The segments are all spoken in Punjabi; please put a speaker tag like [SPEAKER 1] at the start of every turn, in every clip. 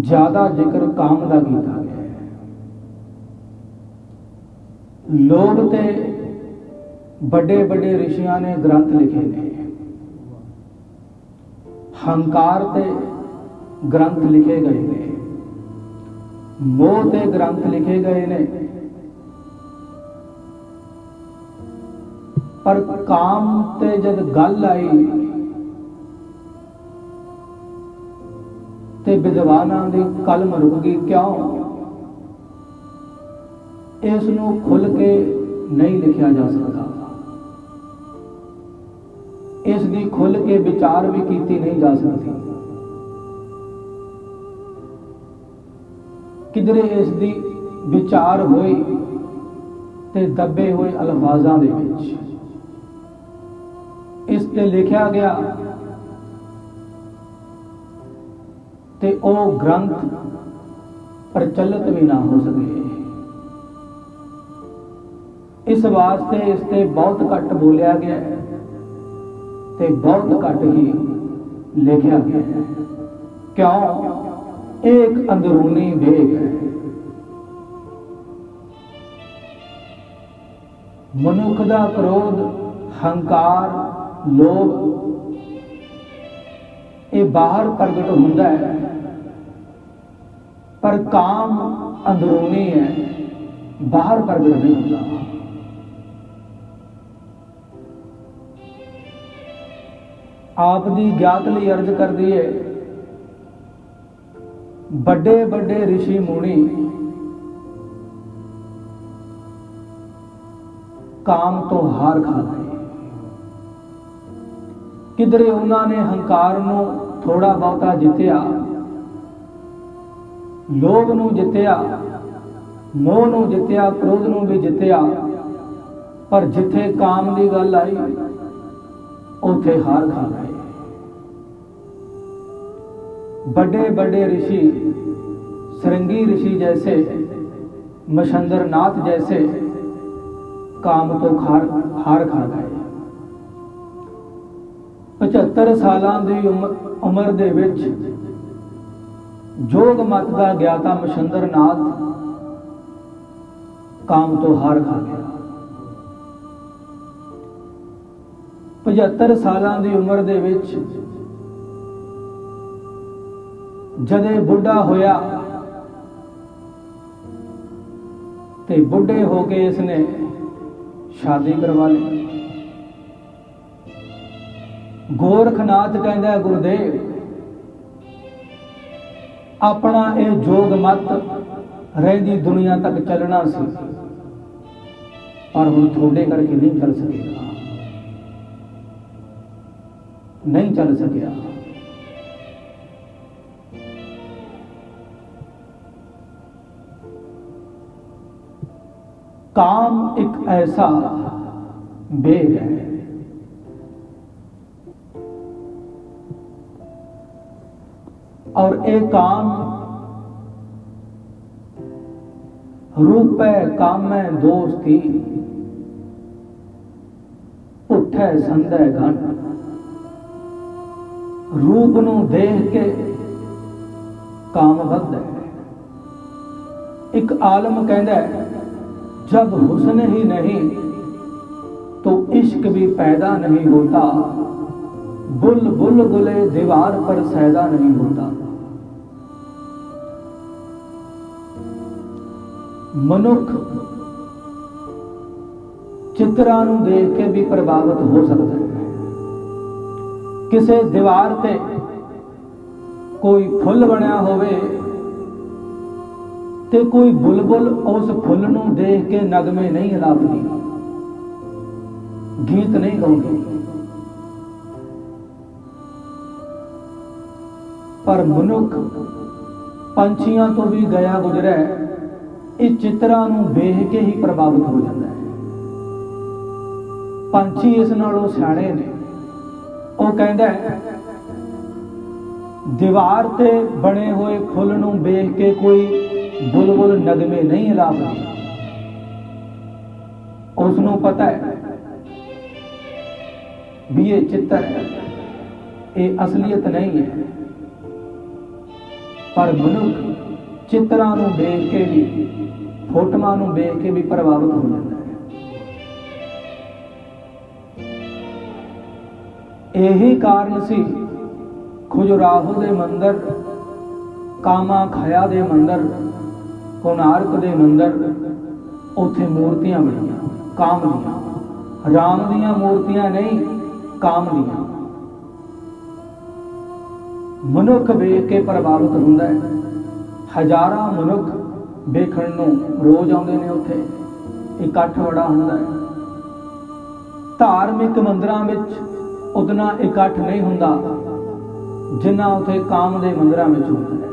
[SPEAKER 1] ਜ਼ਿਆਦਾ ਜ਼ਿਕਰ ਕਾਮ ਦਾ ਕੀਤਾ ਗਿਆ ਹੈ। ਲੋਭ ਤੇ ਵੱਡੇ ਵੱਡੇ ਰਿਸ਼ੀਆਂ ਨੇ ਗ੍ਰੰਥ ਲਿਖੇ ਨੇ। ਹੰਕਾਰ ਤੇ ਗ੍ਰੰਥ ਲਿਖੇ ਗਏ ਨੇ। ਮੋਹ ਤੇ ਗ੍ਰੰਥ ਲਿਖੇ ਗਏ ਨੇ। ਪਰ ਕਾਮ ਤੇ ਜਦ ਗੱਲ ਆਈ ਤੇ ਵਿਦਵਾਨਾਂ ਦੀ ਕਲਮ ਰੁਕ ਗਈ ਕਿਉਂ? ਇਸ ਨੂੰ ਖੁੱਲ ਕੇ ਨਹੀਂ ਲਿਖਿਆ ਜਾ ਸਕਦਾ। ਇਸ ਦੀ ਖੁੱਲ ਕੇ ਵਿਚਾਰ ਵੀ ਕੀਤੀ ਨਹੀਂ ਜਾ ਸਕਦੀ। ਕਿਧਰੇ ਇਸ ਦੀ ਵਿਚਾਰ ਹੋਈ ਤੇ ਦੱਬੇ ਹੋਏ ਅਲਫਾਜ਼ਾਂ ਦੇ ਵਿੱਚ। ਇਸ ਤੇ ਲਿਖਿਆ ਗਿਆ ਤੇ ਉਹ ਗ੍ਰੰਥ ਪ੍ਰਚਲਿਤ ਵੀ ਨਾ ਹੋ ਸਕੇ। ਇਸ ਵਾਸਤੇ ਇਸ ਤੇ ਬਹੁਤ ਘੱਟ ਬੋਲਿਆ ਗਿਆ ਹੈ ਤੇ ਬਹੁਤ ਘੱਟ ਹੀ ਲਿਖਿਆ ਗਿਆ ਕਿਉਂ? ਇਹ ਇੱਕ ਅੰਦਰੂਨੀ ਵੇਗ ਹੈ। ਮਨੁੱਖ ਦਾ ਕ੍ਰੋਧ, ਹੰਕਾਰ, ਲੋਭ, ਇਹ ਬਾਹਰ ਪ੍ਰਗਟ ਹੁੰਦਾ ਹੈ। ਪਰ ਕਾਮ ਅੰਦਰੂਨੀ ਹੈ, ਬਾਹਰ ਪ੍ਰਗਟ ਨਹੀਂ ਹੁੰਦਾ। ਆਪ ਦੀ ਗਿਆਤ ਲਈ ਅਰਜ਼ ਕਰਦੀ ਹੈ ਵੱਡੇ ਵੱਡੇ ઋષਿ ਮੁਨੀ, ਕਾਮ ਤੋਂ ਹਾਰ ਖਾ ਗਏ ਕਿਧਰੇ ਉਹਨਾਂ ਨੇ ਹੰਕਾਰ ਨੂੰ ਥੋੜਾ ਬਹੁਤਾ ਜਿੱਤਿਆ ਲੋਭ ਨੂੰ ਜਿੱਤਿਆ, ਮੋਹ ਨੂੰ ਜਿੱਤਿਆ, ਕ੍ਰੋਧ ਨੂੰ ਵੀ ਜਿੱਤਿਆ, ਪਰ ਜਿੱਥੇ ਕਾਮ ਦੀ ਗੱਲ ਆਈ, ਉੱਥੇ ਹਾਰ ਖਾ ਗਏ। ਵੱਡੇ ਵੱਡੇ ਰਿਸ਼ੀ, ਸਰੰਗੀ ਰਿਸ਼ੀ ਜੈਸੇ ਮਸ਼ੰਦਰਨਾਥ ਜੈਸੇ, ਕਾਮ ਤੋਂ ਖਾਰ, ਹਾਰ ਖਾ ਗਏ। 75 ਸਾਲਾਂ ਦੀ ਉਮਰ ਦੇ ਵਿੱਚ ਜੋਗ ਮਤ ਦਾ ਗਿਆਤਾ ਮਸ਼ੰਦਰ ਨਾਥ ਕਾਮ ਤੋਂ ਹਾਰ ਖਾ ਗਿਆ। 75 ਸਾਲਾਂ ਦੀ ਉਮਰ ਦੇ ਵਿੱਚ ਜਦੇ ਬੁੱਢਾ ਹੋਇਆ ਤੇ ਬੁੱਢੇ ਹੋ ਕੇ ਇਸਨੇ ਸ਼ਾਦੀ ਕਰਵਾ ਲਈ। ਗੋਰਖਨਾਥ ਕਹਿੰਦਾ ਗੁਰਦੇਵ ਆਪਣਾ ਇਹ ਜੋਗ ਮਤ ਰਹਿੰਦੀ ਦੁਨੀਆ ਤੱਕ ਚੱਲਣਾ ਸੀ ਪਰ ਹੁਣ ਤੁਹਾਡੇ ਕਰਕੇ ਨਹੀਂ ਚੱਲ ਸਕੇਗਾ ਨਹੀਂ ਚੱਲ ਸਕਿਆ काम एक ऐसा वेग है और एक काम रूप काम में दोस्ती ਉੱਠੈ ਸੰਦੈ ਘਨ ਰੂਪ ਨੂੰ ਦੇਖ ਕੇ ਕਾਮ ਵੱਧਦਾ ਹੈ ਇੱਕ ਆਲਮ ਕਹਿੰਦਾ ਹੈ जब हुस्न ही नहीं तो इश्क भी पैदा नहीं होता बुल बुल गुले दीवार पर सैदा नहीं होता ਮਨੁੱਖ ਚਿੱਤਰਾਂ ਨੂੰ ਦੇਖ ਕੇ ਵੀ ਪ੍ਰਭਾਵਿਤ ਹੋ ਸਕਦਾ ਹੈ ਕਿਸੇ ਦੀਵਾਰ ਤੇ ਕੋਈ ਫੁੱਲ ਬਣਿਆ ਹੋਵੇ ਤੇ ਕੋਈ ਬੁਲਬੁਲ ਉਸ ਫੁੱਲ ਨੂੰ ਦੇਖ ਕੇ ਨਗਮੇ ਨਹੀਂ ਅਲਾਪਦੀ ਗੀਤ ਨਹੀਂ ਗਾਉਂਦੀ ਪਰ ਮਨੁੱਖ ਪੰਛੀਆਂ ਤੋਂ ਵੀ ਗਿਆ ਗੁਜ਼ਰਿਆ ਇਹ ਚਿੱਤਰਾਂ ਨੂੰ ਵੇਖ ਕੇ ਹੀ ਪ੍ਰਭਾਵਿਤ ਹੋ ਜਾਂਦਾ ਹੈ। ਪੰਛੀ ਇਸ ਨਾਲੋਂ ਸਿਆਣੇ ਨੇ। ਉਹ ਕਹਿੰਦਾ ਦੀਵਾਰ ਤੇ ਬਣੇ ਹੋਏ ਫੁੱਲ ਨੂੰ ਵੇਖ ਕੇ ਕੋਈ ਬੁਲਬੁਲ ਨਗਮੇ ਨਹੀਂ ਅਲਾਪਦੀ ਉਸ ਨੂੰ ਪਤਾ ਹੈ ਵੀ ਇਹ ਚਿੱਤਰ ਇਹ ਅਸਲੀਅਤ ਨਹੀਂ ਹੈ। ਪਰ ਮਨੁੱਖ ਚਿੱਤਰਾਂ ਨੂੰ ਦੇਖ ਕੇ ਵੀ, ਫੋਟੋਆਂ ਨੂੰ ਦੇਖ ਕੇ ਵੀ ਪ੍ਰਭਾਵਿਤ ਹੋ ਜਾਂਦਾ ਹੈ। ਇਹੀ ਕਾਰਨ ਸੀ, ਖੁਜਰਾਹੋ ਦੇ ਮੰਦਰ ਕਾਮਾ ਖਇਆ ਦੇ ਮੰਦਰ ਕੋਨਾਰਕ ਦੇ ਮੰਦਰ, ਉੱਥੇ ਮੂਰਤੀਆਂ ਬਣੀਆਂ, ਕਾਮ ਦੀਆਂ। ਰਾਮ ਦੀਆਂ ਮੂਰਤੀਆਂ ਨਹੀਂ, ਕਾਮ ਦੀਆਂ। ਮਨੁੱਖ ਵੇਖ ਕੇ ਪ੍ਰਭਾਵਿਤ ਹੁੰਦਾ ਹੈ। ਹਜ਼ਾਰਾਂ ਮਨੁੱਖ ਵੇਖਣ ਨੂੰ ਰੋਜ਼ ਆਉਂਦੇ ਨੇ ਉੱਥੇ। ਇਕੱਠ ਬੜਾ ਹੁੰਦਾ ਹੈ। ਧਾਰਮਿਕ ਮੰਦਰਾਂ ਵਿੱਚ ਉਤਨਾ ਇਕੱਠ ਨਹੀਂ ਹੁੰਦਾ ਜਿੰਨਾ ਉੱਥੇ ਕਾਮ ਦੇ ਮੰਦਰਾਂ ਵਿੱਚ ਹੁੰਦਾ ਹੈ।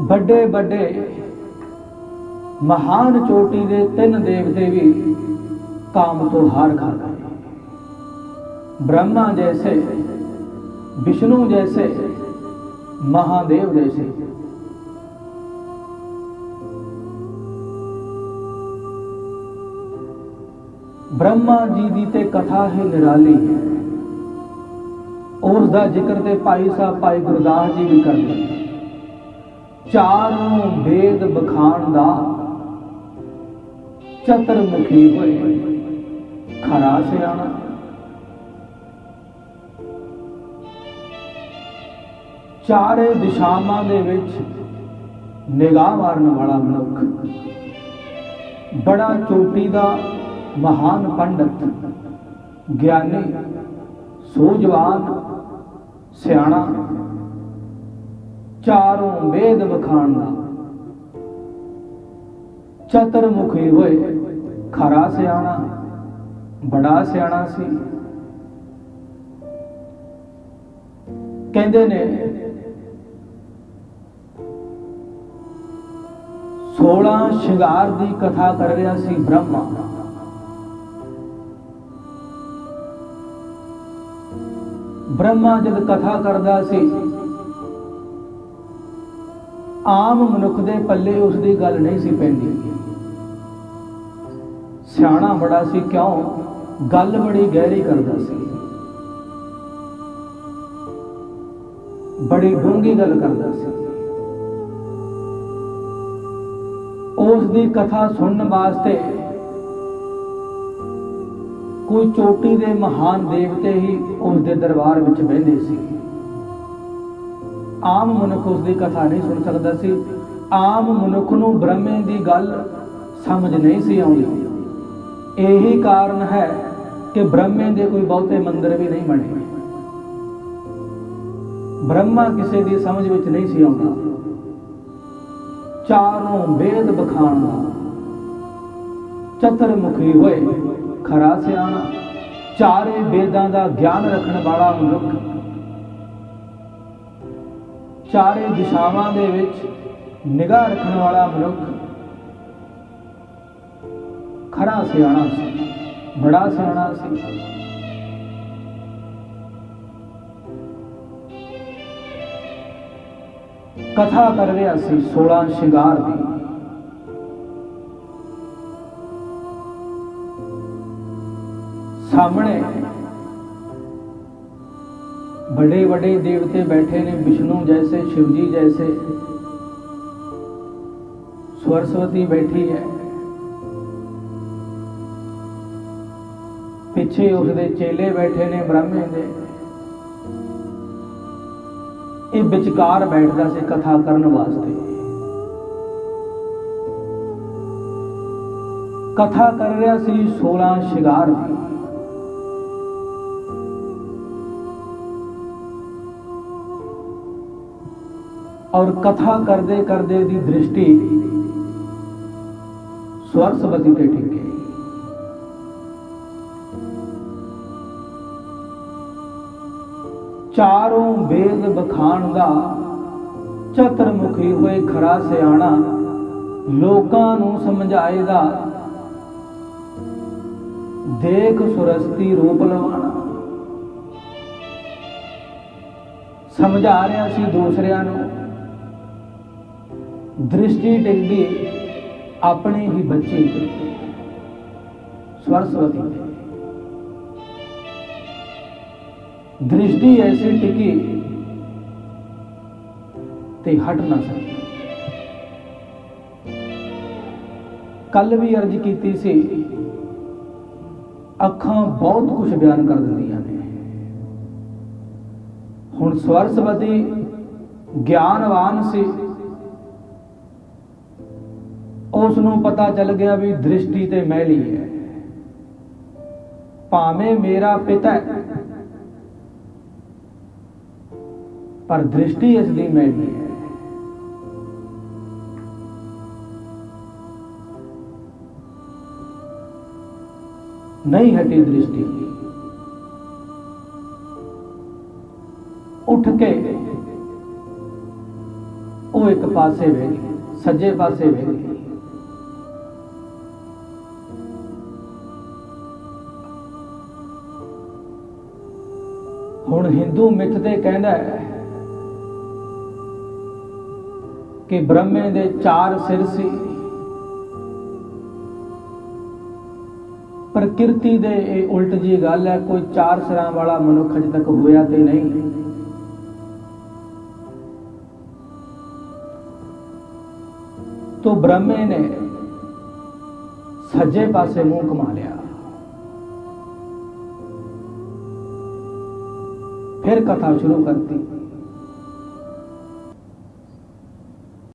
[SPEAKER 1] ਵੱਡੇ ਵੱਡੇ ਮਹਾਨ ਚੋਟੀ ਦੇ ਤਿੰਨ ਦੇਵਤੇ ਵੀ ਕਾਮ ਤੋਂ ਹਾਰ ਖਾ ਗਏ ब्रह्मा जैसे विष्णु जैसे महादेव जैसे ਬ੍ਰਹਮਾ ਜੀ ਦੀ ਤੇ ਕਥਾ ਹੈ ਨਿਰਾਲੀ ਉਸ ਦਾ ਜ਼ਿਕਰ ਤੇ ਭਾਈ ਸਾਹਿਬ ਭਾਈ ਗੁਰਦਾਸ ਜੀ ਵੀ ਕਰਦੇ ਨੇ ਚਾਰੋਂ ਵੇਦ ਬਖਾਨ ਦਾ ਚਤਰਮੁਖੀ ਹੋਏ ਖਰਾ ਸਿਆਣਾ ਚਾਰੇ ਦਿਸ਼ਾਵਾਂ ਦੇ ਵਿੱਚ ਨਿਗਾਹ ਮਾਰਨ ਵਾਲਾ ਮਨੁੱਖ, ਬੜਾ ਚੋਟੀ ਦਾ ਮਹਾਨ ਪੰਡਤ, ਗਿਆਨੀ, ਸੂਝਵਾਨ, ਸਿਆਣਾ, ਚਾਰੋਂ ਵੇਦ ਵਖਾਣ ਦਾ। ਚਤਰਮੁਖੀ ਹੋਏ, ਖਰਾ ਸਿਆਣਾ ਬੜਾ ਸਿਆਣਾ ਸੀ। ਕਹਿੰਦੇ ਨੇ 16 ਸ਼ਿੰਗਾਰ ਦੀ ਕਥਾ ਕਰ ਰਿਹਾ ਸੀ ਬ੍ਰਹਮਾ। ਬ੍ਰਹਮਾ ਜਦ ਕਥਾ ਕਰਦਾ ਸੀ, ਆਮ ਮਨੁੱਖ ਦੇ ਪੱਲੇ ਉਸ ਦੀ ਗੱਲ ਨਹੀਂ ਸੀ ਪੈਂਦੀ। ਸਿਆਣਾ ਬੜਾ ਸੀ ਕਿਉਂ? ਗੱਲ ਬੜੀ ਗਹਿਰੀ ਕਰਦਾ ਸੀ। ਬੜੀ ਡੂੰਗੀ ਗੱਲ ਕਰਦਾ ਸੀ। ਉਸ ਦੀ ਕਥਾ ਸੁਣਨ ਵਾਸਤੇ ਕੋਈ ਚੋਟੀ ਦੇ ਮਹਾਨ ਦੇਵਤੇ ਹੀ ਉਸ ਦੇ ਦਰਬਾਰ ਵਿੱਚ ਬਹਿੰਦੇ ਸੀ। ਆਮ ਮਨੁੱਖ ਉਸ ਦੀ ਕਥਾ ਨਹੀਂ ਸੁਣ ਸਕਦਾ ਸੀ। ਆਮ ਮਨੁੱਖ ਨੂੰ ਬ੍ਰਹਮੇ ਦੀ ਗੱਲ ਸਮਝ ਨਹੀਂ ਸੀ ਆਉਂਦੀ। ਇਹੀ ਕਾਰਨ ਹੈ ਕਿ ਬ੍ਰਹਮੇ ਦੇ ਕੋਈ ਬਹੁਤੇ ਮੰਦਰ ਵੀ ਨਹੀਂ ਬਣੇ। ਬ੍ਰਹਮਾ ਕਿਸੇ ਦੀ ਸਮਝ ਵਿੱਚ ਨਹੀਂ ਸੀ ਆਉਂਦਾ। ਚਾਰੋਂ ਵੇਦ ਬਖਾਨ ਦਾ। ਚਤਰਮੁਖੀ ਹੋਏ, ਖਰਾ ਸਿਆਣਾ। ਚਾਰੇ ਵੇਦਾਂ ਦਾ ਗਿਆਨ ਰੱਖਣ ਵਾਲਾ ਮਨੁੱਖ। ਚਾਰੇ ਦਿਸ਼ਾਵਾਂ ਦੇ ਵਿੱਚ ਨਿਗਾਹ ਰੱਖਣ ਵਾਲਾ ਮਨੁੱਖ। ਖਰਾ ਸਿਆਣਾ ਸੀ। बड़ा सियाणा सी। कथा कर रहा सी 16 शिंगार की सामने बड़े बड़े देवते बैठे ने, विष्णु जैसे, शिवजी जैसे। सरस्वती बैठी है। ਪਿੱਛੇ ਉਸਦੇ ਚੇਲੇ ਬੈਠੇ ਨੇ, ਬ੍ਰਾਹਮਣ ਦੇ। ਇਹ ਵਿਚਕਾਰ ਬੈਠਦਾ ਸੀ ਕਥਾ ਕਰਨ ਵਾਸਤੇ। ਕਥਾ ਕਰ ਰਿਹਾ ਸੀ 16 ਸ਼ਿਗਾਰ ਦੀ। ਔਰ ਕਥਾ ਕਰਦੇ ਕਰਦੇ ਦੀ ਦ੍ਰਿਸ਼ਟੀ ਸਵਰਸਵਤੀ ਤੇ ਟਿਕ ਚਾਰੋਂ ਵੇਦ ਬਖਾਨ ਚਤਰਮੁਖੀ ਹੋਏ ਖਰਾ ਸਿਆਣਾ ਲੋਕਾਂ ਨੂੰ ਸਮਝਾਏਗਾ ਦੇਖ ਸੁਰਸਤੀ ਰੂਪ ਲਵਾਣਾ। ਸਮਝਾ ਰਿਹਾ ਸੀ ਦੂਸਰਿਆਂ ਨੂੰ, ਦ੍ਰਿਸ਼ਟੀ ਟਿਕਦੀ ਆਪਣੇ ਹੀ ਬੱਚੇ। ਤੇ ਸਰਸਵਤੀ ਤੇ ਦ੍ਰਿਸ਼ਟੀ ਐਸੀ ਟਿਕੀ ਤੇ ਹਟ ਨਾ ਸਕੀ। ਕੱਲ ਵੀ ਅਰਜ਼ ਕੀਤੀ ਸੀ ਅੱਖਾਂ ਬਹੁਤ ਕੁਝ ਬਿਆਨ ਕਰ ਦਿੰਦੀਆਂ ਨੇ। ਹੁਣ ਸਵਰਸਵਤੀ ਗਿਆਨਵਾਨ ਸੀ। ਉਸ ਨੂੰ ਪਤਾ ਚੱਲ ਗਿਆ ਵੀ ਦ੍ਰਿਸ਼ਟੀ ਤੇ ਮੈਲੀ ਹੈ। ਭਾਵੇਂ ਮੇਰਾ ਪਿਤਾ ਹੈ, ਪਰ ਦ੍ਰਿਸ਼ਟੀ ਇਸ ਦੀ ਮੈਲੀ ਹੈ। ਨਹੀਂ ਹਟੀ ਦ੍ਰਿਸ਼ਟੀ। ਉੱਠ ਕੇ ਉਹ ਇੱਕ ਪਾਸੇ ਵੇਖ, ਸੱਜੇ ਪਾਸੇ ਵੇਖ। ਹੁਣ ਹਿੰਦੂ ਮਿੱਥ ਤੇ ਕਹਿੰਦਾ ਹੈ ਕਿ ਬ੍ਰਹਮੇ ਦੇ ਚਾਰ ਸਿਰ ਸੀ। ਪ੍ਰਕਿਰਤੀ ਦੇ ਇਹ ਉਲਟ ਜੀ ਗੱਲ ਹੈ, ਕੋਈ ਚਾਰ ਸਿਰਾਂ ਵਾਲਾ ਮਨੁੱਖ ਅਜੇ ਤੱਕ ਹੋਇਆ ਤੇ ਨਹੀਂ। ਤੋ ਬ੍ਰਹਮੇ ਨੇ ਸੱਜੇ ਪਾਸੇ ਮੂੰਹ ਕਮਾ ਲਿਆ। ਫਿਰ ਕਥਾ ਸ਼ੁਰੂ ਕਰਤੀ।